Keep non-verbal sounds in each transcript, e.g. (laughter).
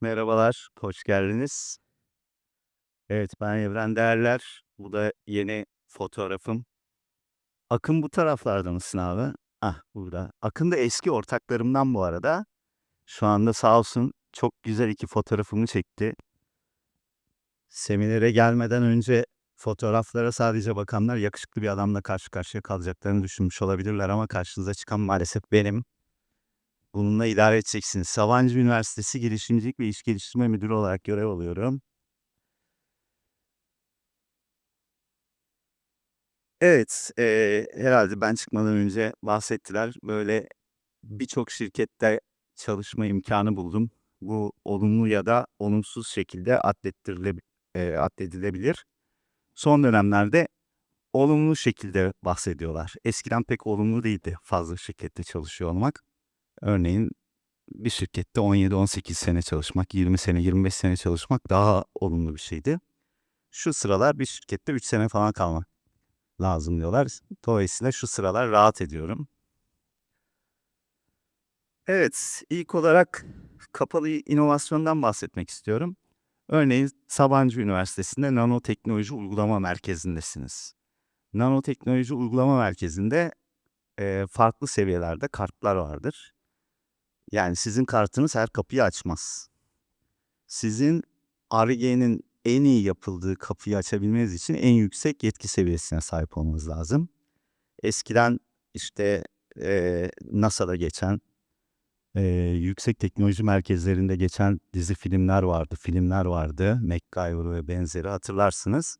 Merhabalar, hoş geldiniz. Evet, ben Evren Değerler. Bu da yeni fotoğrafım. Akın bu taraflarda mısın abi? Ah, burada. Akın da eski ortaklarımdan bu arada. Şu anda sağ olsun çok güzel iki fotoğrafımı çekti. Seminere gelmeden önce fotoğraflara sadece bakanlar yakışıklı bir adamla karşı karşıya kalacaklarını düşünmüş olabilirler ama karşınıza çıkan maalesef benim. Bununla idare edeceksiniz. Sabancı Üniversitesi Girişimcilik ve İş Geliştirme Müdürü olarak görev alıyorum. Evet, eee, herhâlde ben çıkmadan önce bahsettiler. Böyle birçok şirkette çalışma imkânı buldum. Bu olumlu ya da olumsuz şekilde addettirileb eee, addedilebilir. Son dönemlerde olumlu şekilde bahsediyorlar. Eskiden pek olumlu değildi fazla şirkette çalışıyor olmak. Örneğin bir şirkette 17-18 sene çalışmak, 20 sene, 25 sene çalışmak daha olumlu bir şeydi. Şu sıralar bir şirkette 3 sene falan kalmak lazım diyorlar. Dolayısıyla şu sıralar rahat ediyorum. Evet, ilk olarak kapalı inovasyondan bahsetmek istiyorum. Örneğin Sabancı Üniversitesi'nde Nanoteknoloji Uygulama Merkezi'ndesiniz. Nanoteknoloji Uygulama Merkezi'nde eee, farklı seviyelerde kartlar vardır. Yani sizin kartınız her kapıyı açmaz. Sizin Ar-Ge'nin en iyi yapıldığı kapıyı açabilmeniz için en yüksek yetki seviyesine sahip olmanız lazım. Eskiden işte eee, NASA'da geçen, eee, yüksek teknoloji merkezlerinde geçen dizi filmler vardı, filmler vardı. MacGyver ve benzeri hatırlarsınız.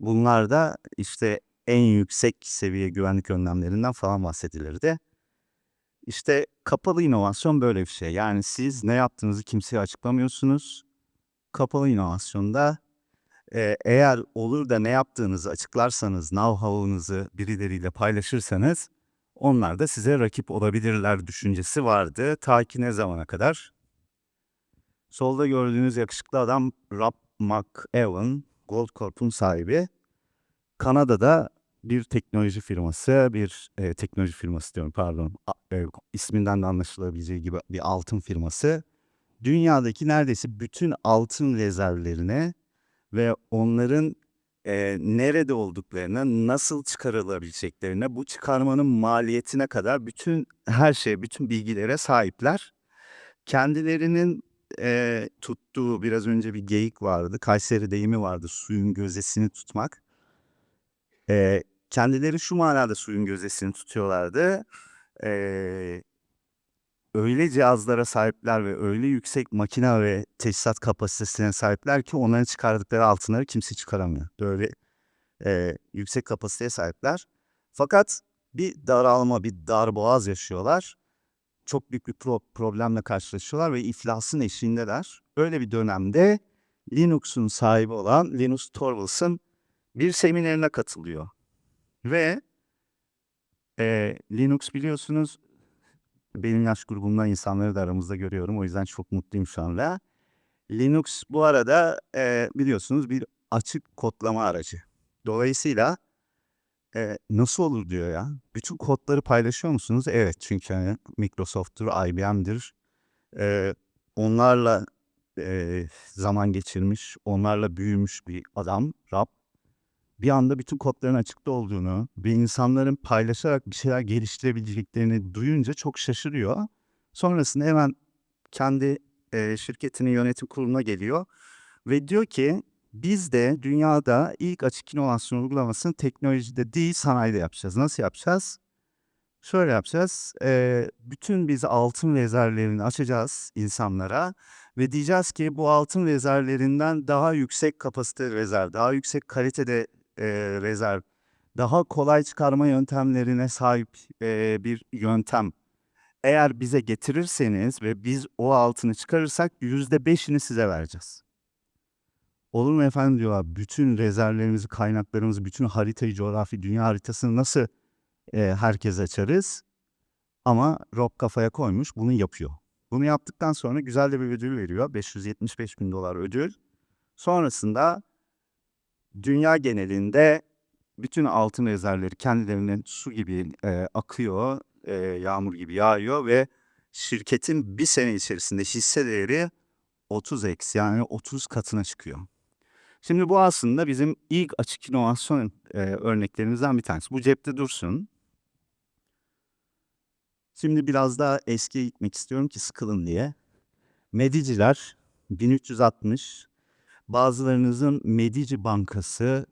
Bunlarda işte en yüksek seviye güvenlik önlemlerinden falan bahsedilirdi. İşte kapalı inovasyon böyle bir şey. Yani siz ne yaptığınızı kimseye açıklamıyorsunuz. Kapalı inovasyonda eee, eğer olur da ne yaptığınızı açıklarsanız, know-how'unuzu birileriyle paylaşırsanız onlar da size rakip olabilirler düşüncesi vardı. Ta ki ne zamana kadar? Solda gördüğünüz yakışıklı adam Rob McEwan, Goldcorp'un sahibi. Kanada'da bir teknoloji firması, bir eee, teknoloji firması diyorum pardon, eee, isminden de anlaşılabileceği gibi bir altın firması. Dünyadaki neredeyse bütün altın rezervlerine ve onların eee, nerede olduklarına, nasıl çıkarılabileceklerine, bu çıkarmanın maliyetine kadar bütün her şeye, bütün bilgilere sahipler. Kendilerinin eee, tuttuğu biraz önce bir geyik vardı, Kayseri deyimi vardı, suyun gözdesini tutmak. Eee, kendileri şu manada suyun gözdesini tutuyorlardı. Eee, öyle cihazlara sahipler ve öyle yüksek makina ve teçhizat kapasitesine sahipler ki onların çıkardıkları altınları kimse çıkaramıyor. Böyle eee, yüksek kapasiteye sahipler. Fakat bir daralma, bir darboğaz yaşıyorlar. Çok büyük bir pro problemle karşılaşıyorlar ve iflasın eşiğindeler. Öyle bir dönemde Linux'un sahibi olan Linus Torvalds'ın bir seminerine katılıyor. Ve eee, Linux biliyorsunuz benim yaş grubumdan insanları da aramızda görüyorum. O yüzden çok mutluyum şu anda. Linux bu arada eee, biliyorsunuz bir açık kodlama aracı. Dolayısıyla eee, nasıl olur diyor ya. Bütün kodları paylaşıyor musunuz? Evet çünkü hani Microsoft'tur, IBM'dir. Eee, onlarla eee, zaman geçirmiş, onlarla büyümüş bir adam, Rob. Bir anda bütün kodların açıkta olduğunu ve insanların paylaşarak bir şeyler geliştirebileceklerini duyunca çok şaşırıyor. Sonrasında hemen kendi eee, şirketinin yönetim kuruluna geliyor ve diyor ki biz de dünyada ilk açık inovasyon uygulamasını teknolojide değil sanayide yapacağız. Nasıl yapacağız? Şöyle yapacağız. Eee, bütün biz altın rezervlerini açacağız insanlara ve diyeceğiz ki bu altın rezervlerinden daha yüksek kapasite rezerv, daha yüksek kalitede eee, rezerv, daha kolay çıkarma yöntemlerine sahip eee, bir yöntem. Eğer bize getirirseniz ve biz o altını çıkarırsak %5'ini size vereceğiz. Olur mu efendim diyorlar. Bütün rezervlerimizi, kaynaklarımızı, bütün haritayı, coğrafi dünya haritasını nasıl eee, herkese açarız? Ama Rob kafaya koymuş, bunu yapıyor. Bunu yaptıktan sonra güzel de bir ödül veriyor. 575 bin dolar ödül. Sonrasında dünya genelinde bütün altın rezervleri kendilerine su gibi eee, akıyor, eee, yağmur gibi yağıyor ve şirketin bir sene içerisinde hisse değeri 30x yani 30 katına çıkıyor. Şimdi bu aslında bizim ilk açık inovasyon e, örneklerimizden bir tanesi. Bu cepte dursun. Şimdi biraz daha eskiye gitmek istiyorum ki sıkılın diye. Mediciler 1360 bazılarınızın Medici Bankası,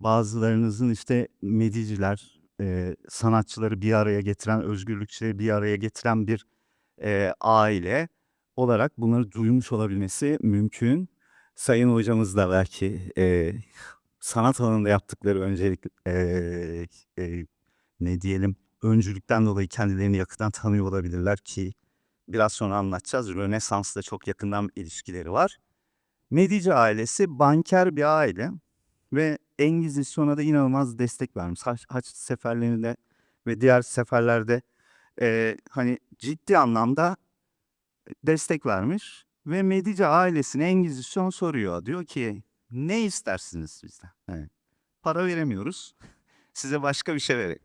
bazılarınızın işte Mediciler, e, sanatçıları bir araya getiren, özgürlükçüleri bir araya getiren bir e, aile olarak bunları duymuş olabilmesi mümkün. Sayın hocamız da belki e, sanat alanında yaptıkları öncelik e, e, ne diyelim öncülükten dolayı kendilerini yakından tanıyor olabilirler ki biraz sonra anlatacağız. Rönesans'la çok yakından ilişkileri var. Medici ailesi banker bir aile ve Engizisyon'a da inanılmaz destek vermiş. Haç, haç seferlerinde ve diğer seferlerde e, hani ciddi anlamda destek vermiş ve Medici ailesine Engizisyon soruyor. Diyor ki ne istersiniz bizden? Evet. Para veremiyoruz. (laughs) Size başka bir şey verelim.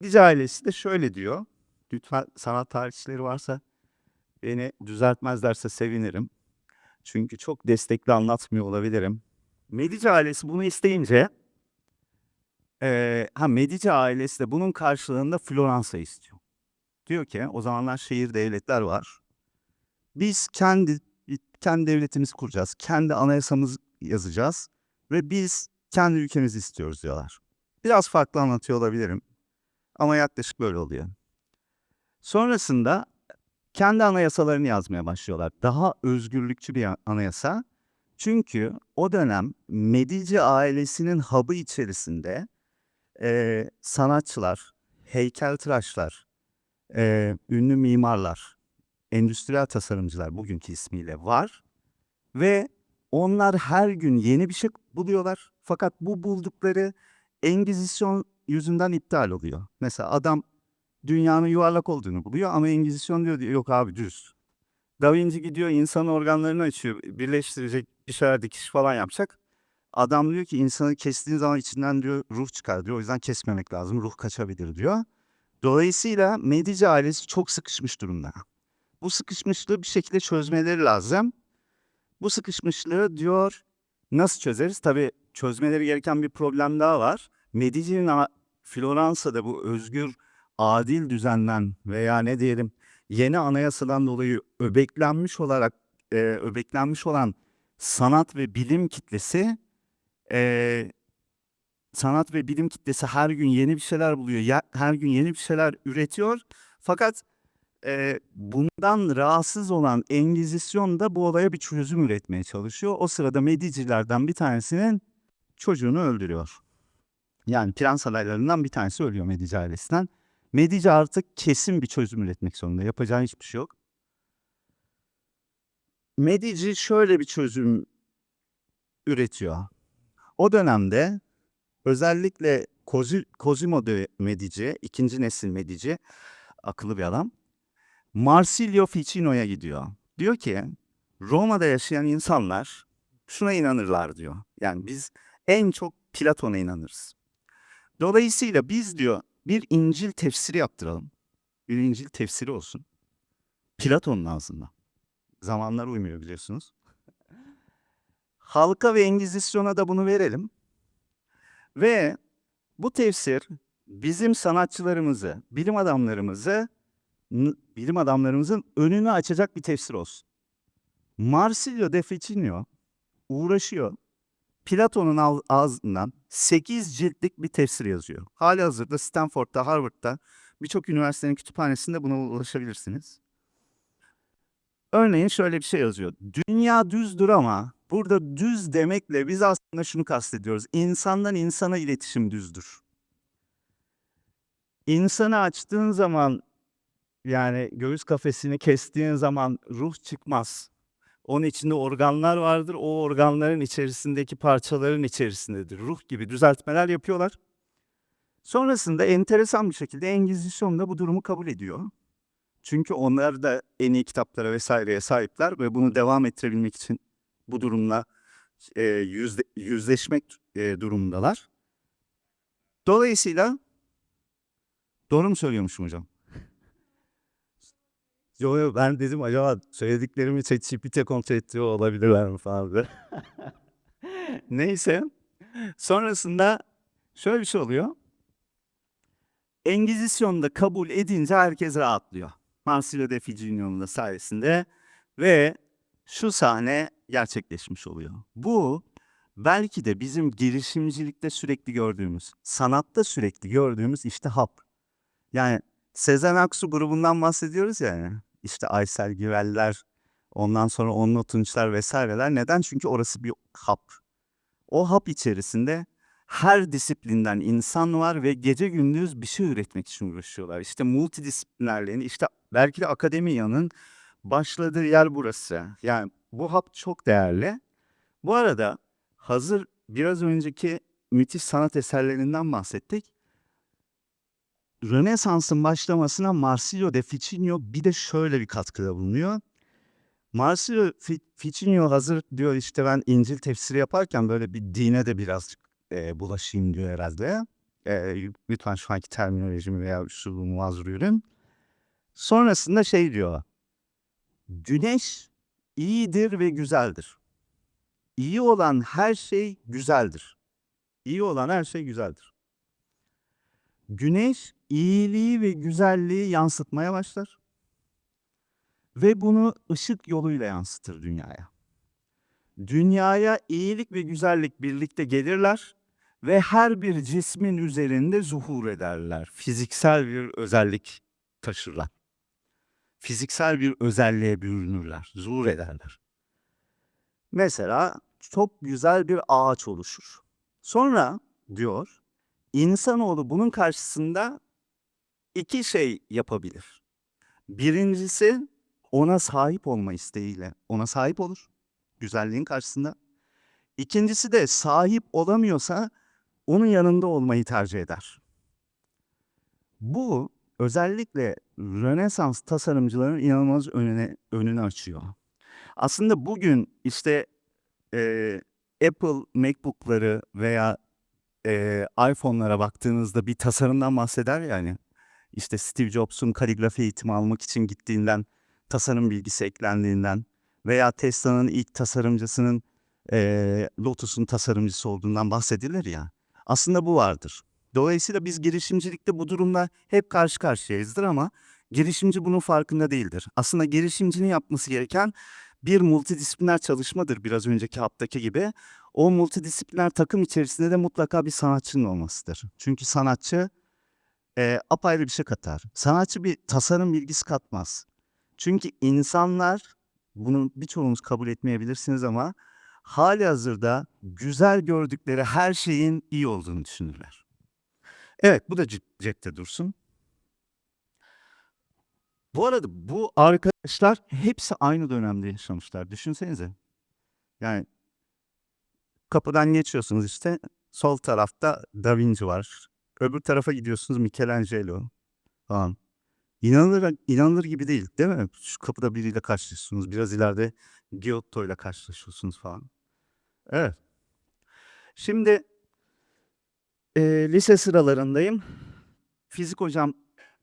Medici ailesi de şöyle diyor. Lütfen sanat tarihçileri varsa beni düzeltmezlerse sevinirim. Çünkü çok destekli anlatmıyor olabilirim. Medici ailesi bunu isteyince eee ha Medici ailesi de bunun karşılığında Floransa istiyor. Diyor ki o zamanlar şehir devletler var. Biz kendi kendi devletimizi kuracağız. Kendi anayasamızı yazacağız ve biz kendi ülkemizi istiyoruz diyorlar. Biraz farklı anlatıyor olabilirim. Ama yaklaşık böyle oluyor. Sonrasında kendi anayasalarını yazmaya başlıyorlar. Daha özgürlükçü bir anayasa. Çünkü o dönem Medici ailesinin hub'ı içerisinde eee, sanatçılar, heykeltıraşlar, eee, ünlü mimarlar, endüstriyel tasarımcılar bugünkü ismiyle var. Ve onlar her gün yeni bir şey buluyorlar. Fakat bu buldukları Engizisyon yüzünden iptal oluyor. Mesela adam dünyanın yuvarlak olduğunu buluyor ama Engizisyon diyor, yok abi düz. Da Vinci gidiyor insan organlarını açıyor. Birleştirecek bir şeyler dikiş falan yapacak. Adam diyor ki insanı kestiğin zaman içinden diyor ruh çıkar diyor. O yüzden kesmemek lazım. Ruh kaçabilir diyor. Dolayısıyla Medici ailesi çok sıkışmış durumda. Bu sıkışmışlığı bir şekilde çözmeleri lazım. Bu sıkışmışlığı diyor nasıl çözeriz? Tabii çözmeleri gereken bir problem daha var. Medici'nin Floransa'da bu özgür, adil düzenden veya ne diyelim yeni anayasadan dolayı öbeklenmiş olarak e, öbeklenmiş olan sanat ve bilim kitlesi e, sanat ve bilim kitlesi her gün yeni bir şeyler buluyor. ya- her gün yeni bir şeyler üretiyor. Fakat e, bundan rahatsız olan Engizisyon da bu olaya bir çözüm üretmeye çalışıyor. O sırada Medicilerden bir tanesinin çocuğunu öldürüyor. Yani prens adaylarından bir tanesi ölüyor Medici ailesinden. Medici artık kesin bir çözüm üretmek zorunda. Yapacağı hiçbir şey yok. Medici şöyle bir çözüm üretiyor. O dönemde özellikle Cosi- Cosimo de Medici, ikinci nesil Medici, akıllı bir adam. Marsilio Ficino'ya gidiyor. Diyor ki Roma'da yaşayan insanlar şuna inanırlar diyor. Yani biz en çok Platon'a inanırız. Dolayısıyla biz diyor bir İncil tefsiri yaptıralım. Bir İncil tefsiri olsun. Platon'un ağzından. Zamanlar uymuyor biliyorsunuz. Halka ve Engizisyon'a da bunu verelim. Ve bu tefsir bizim sanatçılarımızı, bilim adamlarımızı, bilim adamlarımızın önünü açacak bir tefsir olsun. Marsilio de Ficino uğraşıyor. Platon'un ağ- ağzından 8 ciltlik bir tefsir yazıyor. Hali hazırda Stanford'da, Harvard'da birçok üniversitenin kütüphanesinde buna ulaşabilirsiniz. Örneğin şöyle bir şey yazıyor. Dünya düzdür ama burada düz demekle biz aslında şunu kastediyoruz. İnsandan insana iletişim düzdür. İnsanı açtığın zaman yani göğüs kafesini kestiğin zaman ruh çıkmaz. Onun içinde organlar vardır. O organların içerisindeki parçaların içerisindedir. Ruh gibi düzeltmeler yapıyorlar. Sonrasında enteresan bir şekilde Engizisyon da bu durumu kabul ediyor. Çünkü onlar da en iyi kitaplara vesaireye sahipler ve bunu devam ettirebilmek için bu durumla e, yüzde, yüzleşmek e, durumundalar. Dolayısıyla doğru mu söylüyormuşum hocam? Yo, ben dedim acaba söylediklerimi ChatGPT'ye kontrol ettiriyor olabilirler mi falan diye. (laughs) Neyse. Sonrasında şöyle bir şey oluyor. Engizisyon'da kabul edince herkes rahatlıyor. Marsilio de Ficino'nun da sayesinde ve şu sahne gerçekleşmiş oluyor. Bu belki de bizim girişimcilikte sürekli gördüğümüz, sanatta sürekli gördüğümüz işte hap. Yani Sezen Aksu grubundan bahsediyoruz ya. İşte Aysel Güveller, ondan sonra Onno Tunçlar vesaireler. Neden? Çünkü orası bir hap. O hap içerisinde her disiplinden insan var ve gece gündüz bir şey üretmek için uğraşıyorlar. İşte multidisiplinerliğin, işte belki de akademiyanın başladığı yer burası. Yani bu hap çok değerli. Bu arada hazır biraz önceki müthiş sanat eserlerinden bahsettik. Rönesans'ın başlamasına Marsilio de Ficino bir de şöyle bir katkıda bulunuyor. Marsilio Fi- Ficino hazır diyor işte ben İncil tefsiri yaparken böyle bir dine de birazcık e, bulaşayım diyor herhalde. E, lütfen şu anki terminolojimi veya üslubumu mazur Sonrasında şey diyor. Güneş iyidir ve güzeldir. İyi olan her şey güzeldir. İyi olan her şey güzeldir. Güneş iyiliği ve güzelliği yansıtmaya başlar. Ve bunu ışık yoluyla yansıtır dünyaya. Dünyaya iyilik ve güzellik birlikte gelirler ve her bir cismin üzerinde zuhur ederler. Fiziksel bir özellik taşırlar. Fiziksel bir özelliğe bürünürler, zuhur ederler. Mesela çok güzel bir ağaç oluşur. Sonra diyor, insanoğlu bunun karşısında iki şey yapabilir. Birincisi ona sahip olma isteğiyle ona sahip olur güzelliğin karşısında. İkincisi de sahip olamıyorsa onun yanında olmayı tercih eder. Bu özellikle Rönesans tasarımcıların inanılmaz önüne önünü açıyor. Aslında bugün işte e, Apple MacBook'ları veya e, iPhone'lara baktığınızda bir tasarımdan bahseder yani. İşte Steve Jobs'un kaligrafi eğitimi almak için gittiğinden, tasarım bilgisi eklendiğinden veya Tesla'nın ilk tasarımcısının e, Lotus'un tasarımcısı olduğundan bahsedilir ya. Aslında bu vardır. Dolayısıyla biz girişimcilikte bu durumla hep karşı karşıyayızdır ama girişimci bunun farkında değildir. Aslında girişimcinin yapması gereken bir multidisipliner çalışmadır biraz önceki haptaki gibi. O multidisipliner takım içerisinde de mutlaka bir sanatçının olmasıdır. Çünkü sanatçı e, apayrı bir şey katar. Sanatçı bir tasarım bilgisi katmaz. Çünkü insanlar bunu birçoğunuz kabul etmeyebilirsiniz ama hali hazırda güzel gördükleri her şeyin iyi olduğunu düşünürler. Evet bu da cep- cepte dursun. Bu arada bu arkadaşlar hepsi aynı dönemde yaşamışlar. Düşünsenize. Yani kapıdan geçiyorsunuz işte sol tarafta Da Vinci var. Öbür tarafa gidiyorsunuz Michelangelo falan. İnanılır, inanılır gibi değil değil mi? Şu kapıda biriyle karşılaşıyorsunuz. Biraz ileride Giotto ile karşılaşıyorsunuz falan. Evet. Şimdi e, lise sıralarındayım. Fizik hocam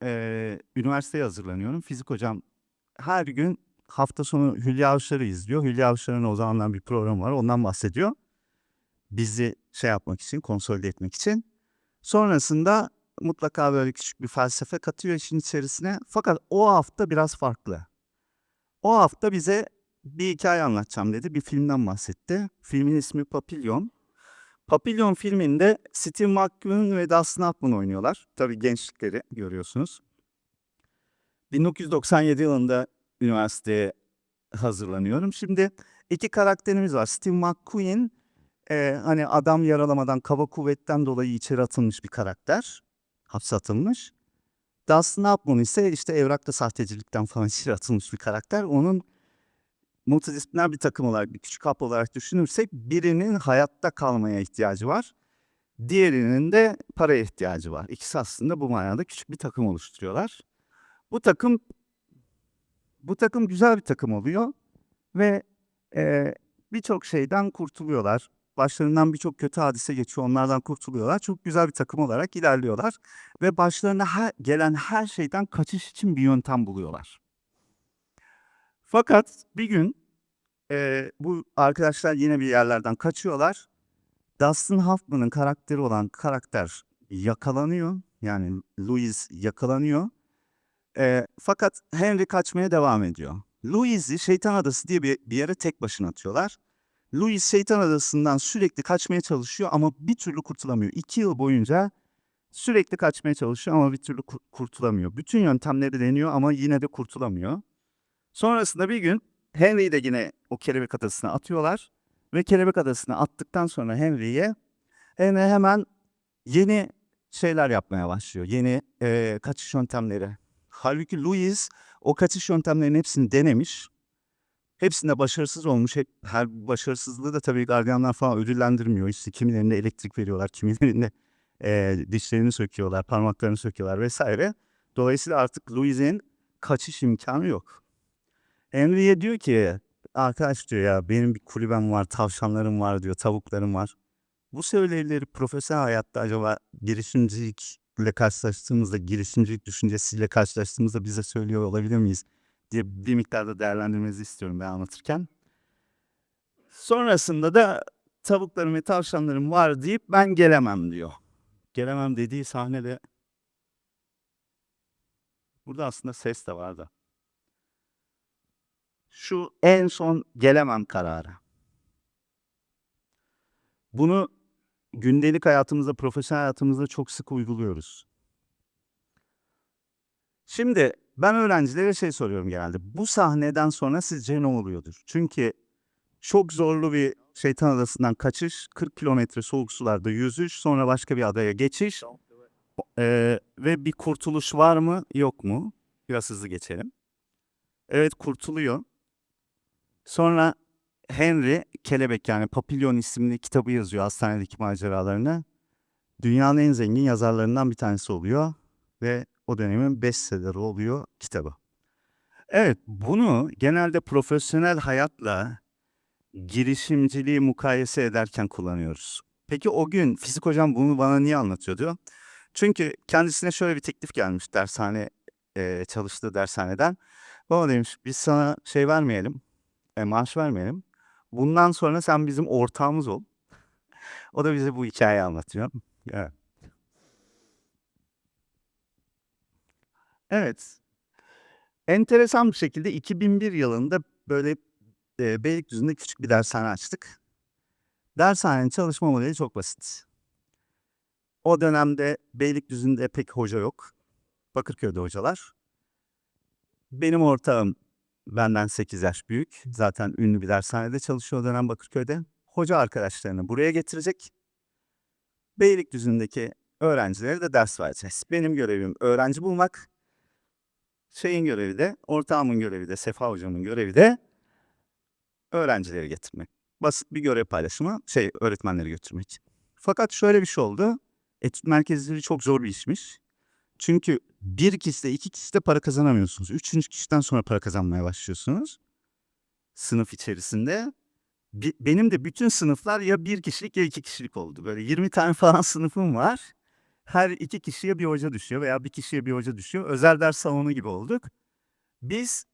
e, üniversiteye hazırlanıyorum. Fizik hocam her gün hafta sonu Hülya Avşar'ı izliyor. Hülya Avşar'ın o zamanlar bir programı var. Ondan bahsediyor. Bizi şey yapmak için, konsolide etmek için. Sonrasında mutlaka böyle küçük bir felsefe katıyor işin içerisine. Fakat o hafta biraz farklı. O hafta bize bir hikaye anlatacağım dedi. Bir filmden bahsetti. Filmin ismi Papillon. Papillon filminde Steve McQueen ve Dustin Hoffman oynuyorlar. Tabii gençlikleri görüyorsunuz. 1997 yılında üniversiteye hazırlanıyorum. Şimdi iki karakterimiz var. Steve McQueen e, hani adam yaralamadan kaba kuvvetten dolayı içeri atılmış bir karakter. Hapse atılmış. Dustin Hoffman ise işte evrakta sahtecilikten falan (laughs) içeri atılmış bir karakter. Onun multidisipliner bir takım olarak, bir küçük hap olarak düşünürsek birinin hayatta kalmaya ihtiyacı var. Diğerinin de paraya ihtiyacı var. İkisi aslında bu manada küçük bir takım oluşturuyorlar. Bu takım bu takım güzel bir takım oluyor ve e, birçok şeyden kurtuluyorlar. Başlarından birçok kötü hadise geçiyor, onlardan kurtuluyorlar. Çok güzel bir takım olarak ilerliyorlar ve başlarına her, gelen her şeyden kaçış için bir yöntem buluyorlar. Fakat bir gün eee, bu arkadaşlar yine bir yerlerden kaçıyorlar. Dustin Hoffman'ın karakteri olan karakter yakalanıyor. Yani Louis yakalanıyor. Eee, fakat Henry kaçmaya devam ediyor. Louis'i Şeytan Adası diye bir, bir yere tek başına atıyorlar. Louis Şeytan Adası'ndan sürekli kaçmaya çalışıyor ama bir türlü kurtulamıyor. İki yıl boyunca sürekli kaçmaya çalışıyor ama bir türlü kur- kurtulamıyor. Bütün yöntemleri deniyor ama yine de kurtulamıyor. Sonrasında bir gün Henry'i de yine o kelebek adasına atıyorlar. Ve kelebek adasına attıktan sonra Henry'ye Henry hemen yeni şeyler yapmaya başlıyor. Yeni eee, kaçış yöntemleri. Halbuki Louis o kaçış yöntemlerinin hepsini denemiş. Hepsinde başarısız olmuş. Hep, her başarısızlığı da tabii gardiyanlar falan ödüllendirmiyor. İşte kimilerinde elektrik veriyorlar, kimilerinde eee, dişlerini söküyorlar, parmaklarını söküyorlar vesaire. Dolayısıyla artık Louis'in kaçış imkanı yok. Henry'e diyor ki arkadaş diyor ya benim bir kulübem var, tavşanlarım var diyor, tavuklarım var. Bu söylevileri profesyonel hayatta acaba girişimcilikle karşılaştığımızda, girişimcilik düşüncesiyle karşılaştığımızda bize söylüyor olabilir miyiz diye bir miktarda değerlendirmenizi istiyorum ben anlatırken. Sonrasında da tavuklarım ve tavşanlarım var deyip ben gelemem diyor. Gelemem dediği sahnede burada aslında ses de vardı. Şu en son gelemem kararı. Bunu gündelik hayatımızda, profesyonel hayatımızda çok sık uyguluyoruz. Şimdi ben öğrencilere şey soruyorum genelde. Bu sahneden sonra sizce ne oluyordur? Çünkü çok zorlu bir şeytan adasından kaçış, 40 kilometre soğuk sularda yüzüş, sonra başka bir adaya geçiş eee, ve bir kurtuluş var mı, yok mu? Biraz hızlı geçelim. Evet kurtuluyor. Sonra Henry Kelebek yani Papillon isimli kitabı yazıyor hastanedeki maceralarını. Dünyanın en zengin yazarlarından bir tanesi oluyor ve o dönemin bestselleri oluyor kitabı. Evet bunu genelde profesyonel hayatla girişimciliği mukayese ederken kullanıyoruz. Peki o gün fizik hocam bunu bana niye anlatıyordu? Çünkü kendisine şöyle bir teklif gelmiş dershane eee, çalıştığı dershaneden. Baba demiş biz sana şey vermeyelim, e, maaş vermeyelim. Bundan sonra sen bizim ortağımız ol. O da bize bu hikayeyi anlatıyor. Evet. Evet. Enteresan bir şekilde 2001 yılında böyle e, Beylikdüzü'nde küçük bir dershane açtık. Dershanenin çalışma modeli çok basit. O dönemde Beylikdüzü'nde pek hoca yok. Bakırköy'de hocalar. Benim ortağım benden 8 yaş büyük. Zaten ünlü bir dershanede çalışıyor o dönem Bakırköy'de. Hoca arkadaşlarını buraya getirecek. Beylikdüzü'ndeki öğrencilere de ders vereceğiz. Benim görevim öğrenci bulmak. Şeyin görevi de, ortağımın görevi de, Sefa hocamın görevi de öğrencileri getirmek. Basit bir görev paylaşımı, şey öğretmenleri götürmek. Fakat şöyle bir şey oldu. Etüt merkezleri çok zor bir işmiş. Çünkü bir kişide, iki kişide para kazanamıyorsunuz. Üçüncü kişiden sonra para kazanmaya başlıyorsunuz. Sınıf içerisinde. Benim de bütün sınıflar ya bir kişilik ya iki kişilik oldu. Böyle 20 tane falan (laughs) sınıfım var. Her iki kişiye bir hoca düşüyor veya bir kişiye bir hoca düşüyor. Özel ders salonu gibi olduk. Biz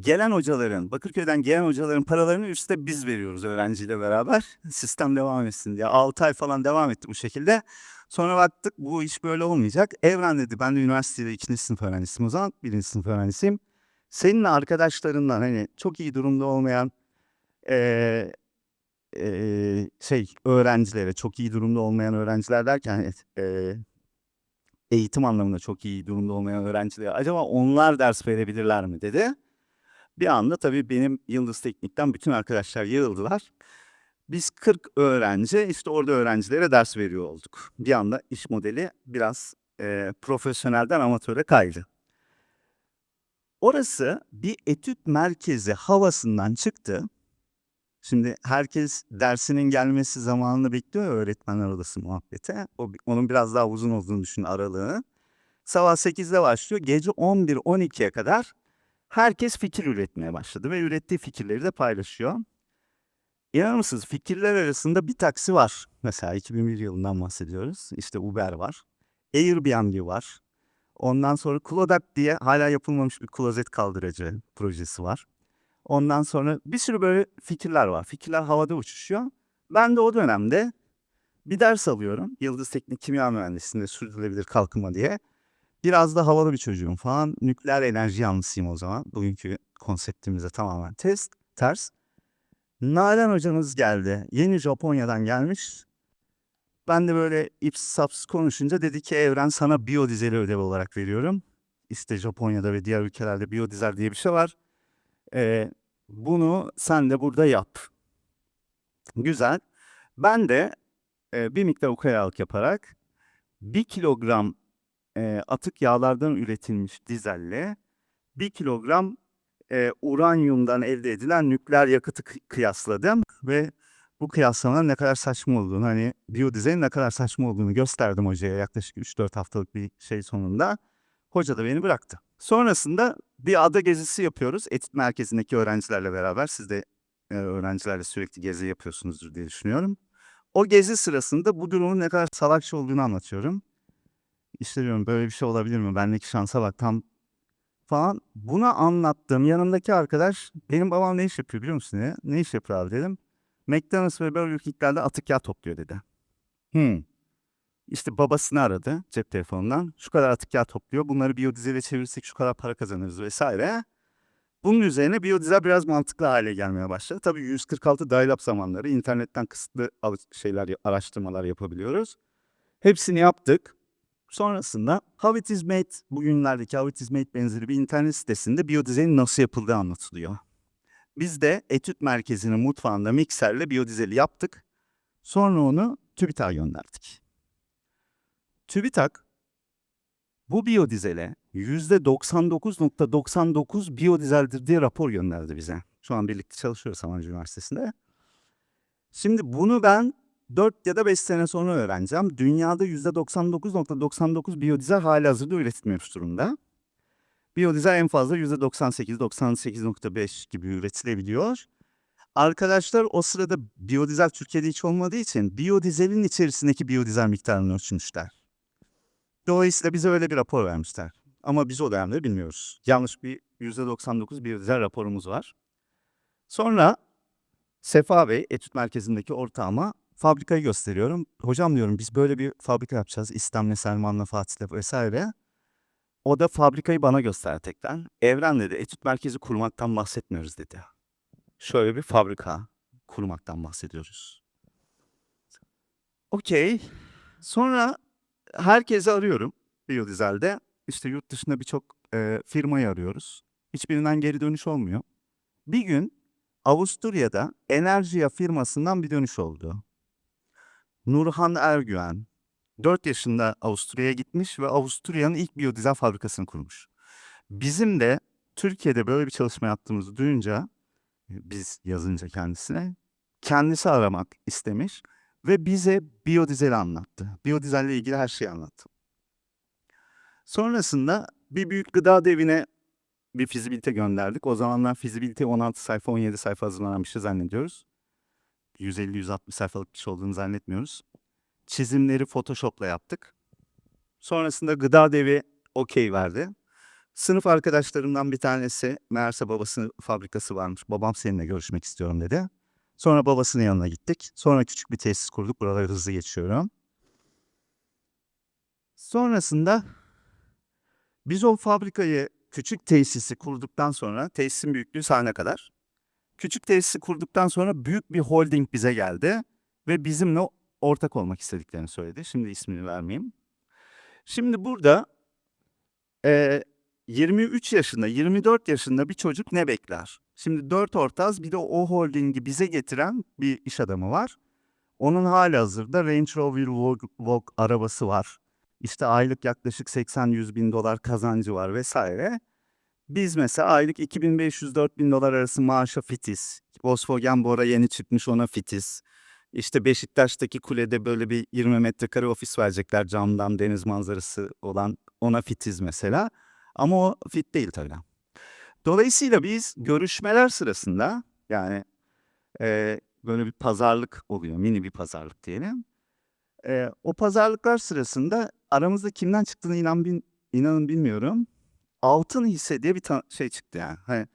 gelen hocaların, Bakırköy'den gelen hocaların paralarını üstte biz veriyoruz öğrenciyle beraber. Sistem devam etsin diye. 6 ay falan devam etti bu şekilde. Sonra baktık bu iş böyle olmayacak. Evren dedi ben de üniversitede ikinci sınıf öğrencisiyim o zaman. Birinci sınıf öğrencisiyim. Senin arkadaşlarından hani çok iyi durumda olmayan eee, eee, şey öğrencilere çok iyi durumda olmayan öğrenciler derken eee, eğitim anlamında çok iyi durumda olmayan öğrencilere acaba onlar ders verebilirler mi dedi. Bir anda tabii benim Yıldız Teknik'ten bütün arkadaşlar yığıldılar. Biz 40 öğrenci işte orada öğrencilere ders veriyor olduk. Bir anda iş modeli biraz eee, profesyonelden amatöre kaydı. Orası bir etüt merkezi havasından çıktı. Şimdi herkes dersinin gelmesi zamanını bekliyor ya öğretmenler odası muhabbete. O, onun biraz daha uzun olduğunu düşün aralığı. Sabah 8'de başlıyor. Gece 11-12'ye kadar herkes fikir üretmeye başladı ve ürettiği fikirleri de paylaşıyor. İnanır mısınız fikirler arasında bir taksi var. Mesela 2001 yılından bahsediyoruz. İşte Uber var. Airbnb var. Ondan sonra Klodak diye hala yapılmamış bir klozet kaldırıcı projesi var. Ondan sonra bir sürü böyle fikirler var. Fikirler havada uçuşuyor. Ben de o dönemde bir ders alıyorum. Yıldız Teknik Kimya Mühendisliğinde sürdürülebilir kalkınma diye. Biraz da havalı bir çocuğum falan. Nükleer enerji yanlısıyım o zaman. Bugünkü konseptimize tamamen test, ters. Nalan hocamız geldi. Yeni Japonya'dan gelmiş. Ben de böyle ips saps konuşunca dedi ki Evren sana biyodizeli ödev olarak veriyorum. İşte Japonya'da ve diğer ülkelerde biyodizel diye bir şey var. Ee, bunu sen de burada yap. Güzel. Ben de e, bir miktar ukalalık yaparak bir kilogram e, atık yağlardan üretilmiş dizelle bir kilogram e, uranyumdan elde edilen nükleer yakıtı kı- kıyasladım ve bu kıyaslamanın ne kadar saçma olduğunu hani biyodizelin ne kadar saçma olduğunu gösterdim hocaya yaklaşık 3-4 haftalık bir şey sonunda. Hoca da beni bıraktı. Sonrasında bir ada gezisi yapıyoruz etüt merkezindeki öğrencilerle beraber. Siz de e, öğrencilerle sürekli gezi yapıyorsunuzdur diye düşünüyorum. O gezi sırasında bu durumun ne kadar salakça olduğunu anlatıyorum. İşte böyle bir şey olabilir mi? Bendeki şansa bak tam falan. Buna anlattığım yanındaki arkadaş benim babam ne iş yapıyor biliyor musun? Ne, ne iş yapıyor abi dedim. McDonald's ve Burger King'lerde atık yağ topluyor dedi. Hmm. İşte babasını aradı cep telefonundan. Şu kadar atık yağ topluyor. Bunları biyodizele çevirirsek şu kadar para kazanırız vesaire. Bunun üzerine biyodizel biraz mantıklı hale gelmeye başladı. Tabii 146 dial-up zamanları internetten kısıtlı şeyler, araştırmalar yapabiliyoruz. Hepsini yaptık. Sonrasında How It Is Made, bugünlerdeki How It Is Made benzeri bir internet sitesinde biyodizelin nasıl yapıldığı anlatılıyor. Biz de etüt merkezinin mutfağında mikserle biyodizeli yaptık. Sonra onu TÜBİTAK'a gönderdik. TÜBİTAK bu biyodizele %99.99 biyodizeldir diye rapor gönderdi bize. Şu an birlikte çalışıyoruz Sabancı Üniversitesi'nde. Şimdi bunu ben 4 ya da 5 sene sonra öğreneceğim. Dünyada %99.99 biyodizel hali hazırda üretilmemiş durumda. Biyodizel en fazla %98, 98.5 gibi üretilebiliyor. Arkadaşlar o sırada biyodizel Türkiye'de hiç olmadığı için biyodizelin içerisindeki biyodizel miktarını ölçmüşler. Dolayısıyla bize öyle bir rapor vermişler. Ama biz o dönemleri bilmiyoruz. Yanlış bir %99 biyodizel raporumuz var. Sonra Sefa Bey, etüt merkezindeki ortağıma fabrikayı gösteriyorum. Hocam diyorum biz böyle bir fabrika yapacağız. İstem'le, Selman'la, Fatih'le vesaire. O da fabrikayı bana gösterdi tekrar. Evren dedi, etüt merkezi kurmaktan bahsetmiyoruz dedi. Şöyle bir fabrika kurmaktan bahsediyoruz. Okey. Sonra herkesi arıyorum biyodizelde. İşte yurt dışında birçok e, firmayı arıyoruz. Hiçbirinden geri dönüş olmuyor. Bir gün Avusturya'da Enerjia firmasından bir dönüş oldu. Nurhan Ergüven 4 yaşında Avusturya'ya gitmiş ve Avusturya'nın ilk biyodizel fabrikasını kurmuş. Bizim de Türkiye'de böyle bir çalışma yaptığımızı duyunca e, biz yazınca kendisine kendisi aramak istemiş ve bize biyodizeli anlattı. Biyodizelle ilgili her şeyi anlattı. Sonrasında bir büyük gıda devine bir fizibilite gönderdik. O zamanlar fizibilite 16 sayfa 17 sayfa şey zannediyoruz. 150-160 sayfalık bir şey olduğunu zannetmiyoruz. Çizimleri Photoshop'la yaptık. Sonrasında gıda devi okey verdi. Sınıf arkadaşlarımdan bir tanesi meğerse babasının fabrikası varmış. Babam seninle görüşmek istiyorum dedi. Sonra babasının yanına gittik. Sonra küçük bir tesis kurduk. Buraları hızlı geçiyorum. Sonrasında biz o fabrikayı küçük tesisi kurduktan sonra tesisin büyüklüğü sahne kadar. Küçük tesisi kurduktan sonra büyük bir holding bize geldi ve bizimle ortak olmak istediklerini söyledi. Şimdi ismini vermeyeyim. Şimdi burada eee 23 yaşında, 24 yaşında bir çocuk ne bekler? Şimdi dört ortağız bir de o holdingi bize getiren bir iş adamı var. Onun hali hazırda Range Rover Vogue, Vogue arabası var. İşte aylık yaklaşık 80-100 bin dolar kazancı var vesaire. Biz mesela aylık 2500-4000 dolar arası maaşa fitiz. Volkswagen Bora yeni çıkmış ona fitiz. İşte Beşiktaş'taki kulede böyle bir 20 metrekare ofis verecekler camdan deniz manzarası olan ona fitiz mesela. Ama o fit değil tabii. Dolayısıyla biz görüşmeler sırasında yani eee, böyle bir pazarlık oluyor, mini bir pazarlık diyelim. Eee, o pazarlıklar sırasında aramızda kimden çıktığını inan inanın bilmiyorum. Altın hisse diye bir şey çıktı yani. Hani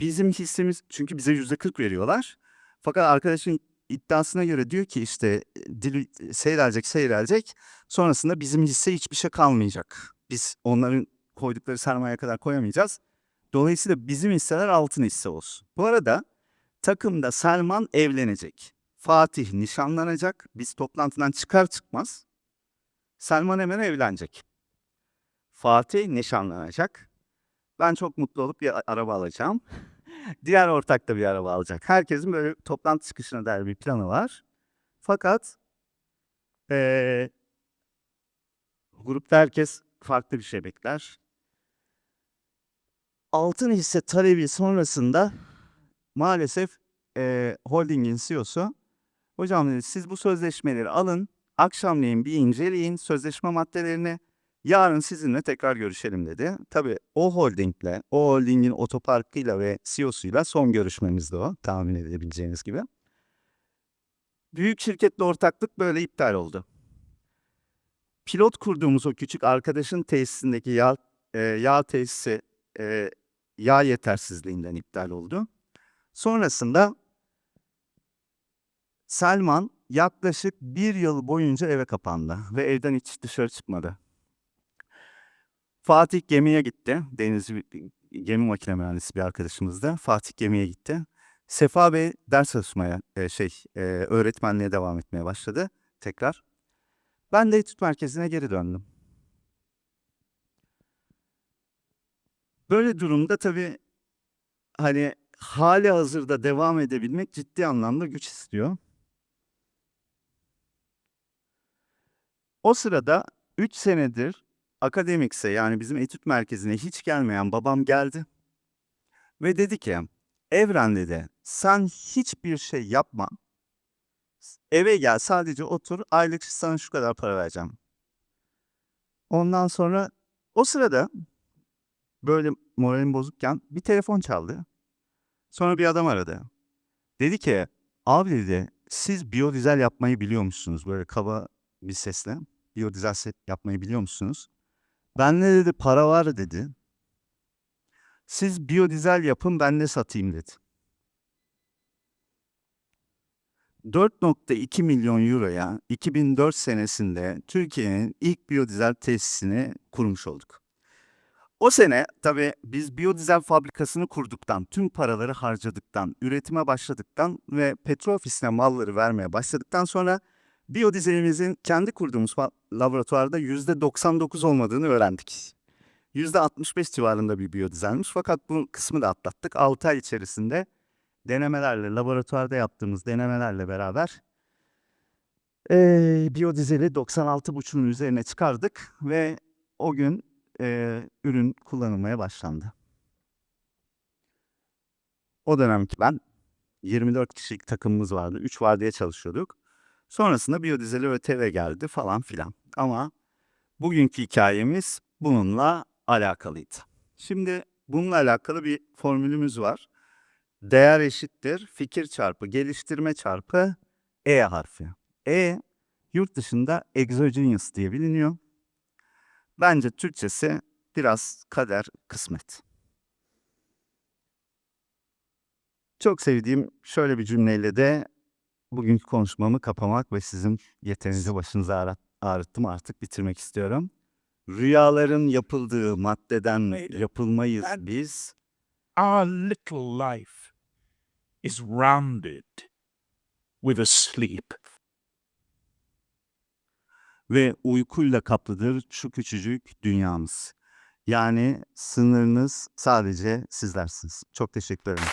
Bizim hissemiz çünkü bize yüzde 40 veriyorlar. Fakat arkadaşın iddiasına göre diyor ki işte dili seyrelecek seyrelecek. Sonrasında bizim hisse hiçbir şey kalmayacak. Biz onların koydukları sermaye kadar koyamayacağız. Dolayısıyla bizim hisseler altın hisse olsun. Bu arada takımda Selman evlenecek. Fatih nişanlanacak. Biz toplantıdan çıkar çıkmaz Selman hemen evlenecek. Fatih nişanlanacak. Ben çok mutlu olup bir araba alacağım. (laughs) Diğer ortak da bir araba alacak. Herkesin böyle toplantı çıkışına dair bir planı var. Fakat eee, grupta herkes farklı bir şey bekler. Altın hisse talebi sonrasında maalesef eee holdingin CEO'su hocam dedi, siz bu sözleşmeleri alın akşamleyin bir inceleyin sözleşme maddelerini yarın sizinle tekrar görüşelim dedi. Tabii o holdingle, o holdingin otoparkıyla ve CEO'suyla son görüşmemizdi o tahmin edebileceğiniz gibi. Büyük şirketle ortaklık böyle iptal oldu. Pilot kurduğumuz o küçük arkadaşın tesisindeki yağ, e, yağ tesisi e, yağ yetersizliğinden iptal oldu. Sonrasında Selman yaklaşık bir yıl boyunca eve kapandı ve evden hiç dışarı çıkmadı. Fatih gemiye gitti. Deniz gemi makine mühendisi bir arkadaşımızdı. Fatih gemiye gitti. Sefa Bey ders çalışmaya, e, şey, e, öğretmenliğe devam etmeye başladı tekrar. Ben de etüt merkezine geri döndüm. Böyle durumda tabii hani hali hazırda devam edebilmek ciddi anlamda güç istiyor. O sırada 3 senedir akademikse yani bizim etüt merkezine hiç gelmeyen babam geldi. Ve dedi ki Evren dedi sen hiçbir şey yapma. Eve gel sadece otur aylık sana şu kadar para vereceğim. Ondan sonra o sırada böyle moralim bozukken bir telefon çaldı. Sonra bir adam aradı. Dedi ki abi dedi siz biyodizel yapmayı biliyor musunuz? Böyle kaba bir sesle biyodizel yapmayı biliyor musunuz? Ben ne dedi para var dedi. Siz biyodizel yapın ben de satayım dedi. 4.2 milyon euroya 2004 senesinde Türkiye'nin ilk biyodizel tesisini kurmuş olduk. O sene tabii biz biyodizel fabrikasını kurduktan, tüm paraları harcadıktan, üretime başladıktan ve petrol ofisine malları vermeye başladıktan sonra biyodizelimizin kendi kurduğumuz laboratuvarda %99 olmadığını öğrendik. %65 civarında bir biyodizelmiş fakat bu kısmı da atlattık. 6 ay içerisinde denemelerle, laboratuvarda yaptığımız denemelerle beraber eee biyodizeli 96,5'un üzerine çıkardık ve o gün eee, ürün kullanılmaya başlandı. O dönemki ben 24 kişilik takımımız vardı. 3 vardiya çalışıyorduk. Sonrasında biyodizeli ÖTV geldi falan filan. Ama bugünkü hikayemiz bununla alakalıydı. Şimdi bununla alakalı bir formülümüz var. Değer eşittir fikir çarpı geliştirme çarpı E harfi. E yurt dışında exogenous diye biliniyor. Bence Türkçesi biraz kader, kısmet. Çok sevdiğim şöyle bir cümleyle de bugünkü konuşmamı kapamak ve sizin yeterinizi başınıza ağrı- ağrıttım artık bitirmek istiyorum. Rüyaların yapıldığı maddeden yapılmayız biz. Our little life is rounded with a sleep. ve uykuyla kaplıdır şu küçücük dünyamız. Yani sınırınız sadece sizlersiniz. Çok teşekkür ederim.